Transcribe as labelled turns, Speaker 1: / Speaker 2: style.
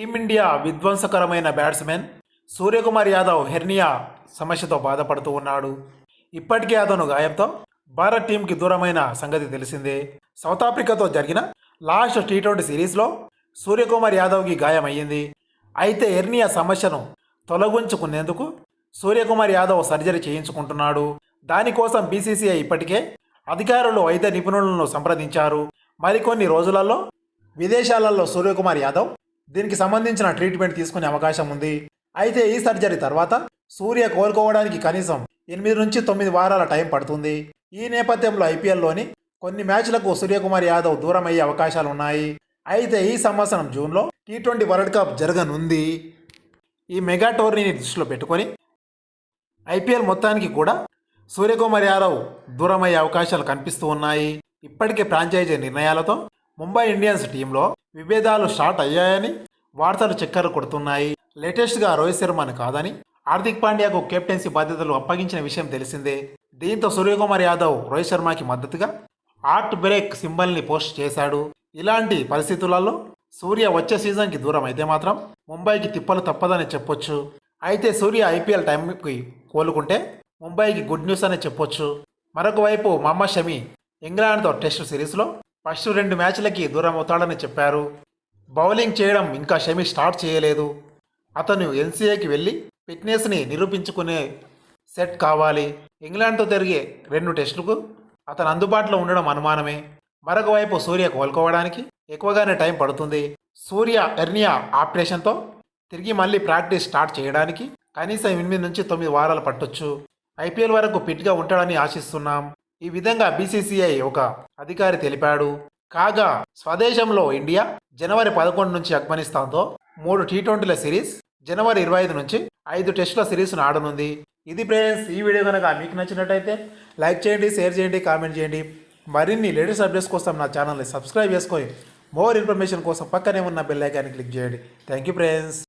Speaker 1: Team India విధ్వంసకరమైన batsmen Suryakumar Yadav hernia సమస్యతో బాధపడుతూ ఉన్నాడు. ఇప్పటికే అతను గాయంతో భారత్ టీంకి దూరమైన సంగతి తెలిసిందే. సౌత్ ఆఫ్రికాతో జరిగిన లాస్ట్ టీ ట్వంటీ సిరీస్లో సూర్యకుమార్ యాదవ్కి గాయమయ్యింది. అయితే హెర్నియా సమస్యను తొలగించుకునేందుకు సూర్యకుమార్ యాదవ్ సర్జరీ చేయించుకుంటున్నాడు. దానికోసం బీసీసీఐ ఇప్పటికే అధికారులు వైద్య నిపుణులను సంప్రదించారు. మరికొన్ని రోజులలో విదేశాలలో సూర్యకుమార్ యాదవ్ దీనికి సంబంధించిన ట్రీట్మెంట్ తీసుకునే అవకాశం ఉంది. అయితే ఈ సర్జరీ తర్వాత సూర్య కోలుకోవడానికి కనీసం ఎనిమిది నుంచి తొమ్మిది వారాల టైం పడుతుంది. ఈ నేపథ్యంలో ఐపీఎల్లోని కొన్ని మ్యాచ్లకు సూర్యకుమార్ యాదవ్ దూరం అయ్యే అవకాశాలు ఉన్నాయి. అయితే ఈ సంవత్సరం జూన్లో టీ ట్వంటీ వరల్డ్ కప్ జరగనుంది. ఈ మెగా టోర్నీని దృష్టిలో పెట్టుకొని ఐపీఎల్ మొత్తానికి కూడా సూర్యకుమార్ యాదవ్ దూరమయ్యే అవకాశాలు కనిపిస్తూ ఉన్నాయి. ఇప్పటికే ఫ్రాంచైజీ నిర్ణయాలతో ముంబై ఇండియన్స్ టీంలో విభేదాలు స్టార్ట్ అయ్యాయని వార్తలు చక్కర్లు కొడుతున్నాయి. లేటెస్ట్గా రోహిత్ శర్మను కాదని హార్దిక్ పాండ్యాకు కెప్టెన్సీ బాధ్యతలు అప్పగించిన విషయం తెలిసిందే. దీంతో సూర్యకుమార్ యాదవ్ రోహిత్ శర్మకి మద్దతుగా ఆర్ట్ బ్రేక్ సింబల్ని పోస్ట్ చేశాడు. ఇలాంటి పరిస్థితులలో సూర్య వచ్చే సీజన్కి దూరం అయితే మాత్రం ముంబైకి తిప్పలు తప్పదని చెప్పొచ్చు. అయితే సూర్య ఐపీఎల్ టైంకి కోలుకుంటే ముంబైకి గుడ్ న్యూస్ అనే చెప్పొచ్చు. మరొక వైపు మహమ్మద్ షమి ఇంగ్లాండ్తో టెస్ట్ సిరీస్లో ఫస్ట్ రెండు మ్యాచ్లకి దూరం అవుతాడని చెప్పారు. బౌలింగ్ చేయడం ఇంకా షమి స్టార్ట్ చేయలేదు. అతను ఎన్సీఏకి వెళ్ళి ఫిట్నెస్ని నిరూపించుకునే సెట్ కావాలి. ఇంగ్లాండ్తో జరిగే రెండు టెస్టులకు అతను అందుబాటులో ఉండడం అనుమానమే. మరొక వైపు సూర్య కోలుకోవడానికి ఎక్కువగానే టైం పడుతుంది. సూర్య ఎర్నియా ఆపరేషన్తో తిరిగి మళ్ళీ ప్రాక్టీస్ స్టార్ట్ చేయడానికి కనీసం ఎనిమిది నుంచి తొమ్మిది వారాలు పట్టొచ్చు. ఐపీఎల్ వరకు ఫిట్గా ఉంటాడని ఆశిస్తున్నాం. ఈ విధంగా బీసీసీఐ ఒక అధికారి తెలిపాడు. కాగా స్వదేశంలో ఇండియా జనవరి పదకొండు నుంచి ఆఫ్ఘనిస్తాన్తో మూడు టీ ట్వంటీల సిరీస్ జనవరి ఇరవై ఐదు నుంచి ఐదు టెస్టుల సిరీస్ను ఆడనుంది. ఇది ఫ్రెండ్స్ ఈ వీడియో కనుక మీకు నచ్చినట్టయితే లైక్ చేయండి షేర్ చేయండి కామెంట్ చేయండి. మరిన్ని లేటెస్ట్ అప్డేట్స్ కోసం నా ఛానల్ని సబ్స్క్రైబ్ చేసుకొని మోర్ ఇన్ఫర్మేషన్ కోసం పక్కనే ఉన్న బెల్ ఐకాన్ని క్లిక్ చేయండి. Thank you friends.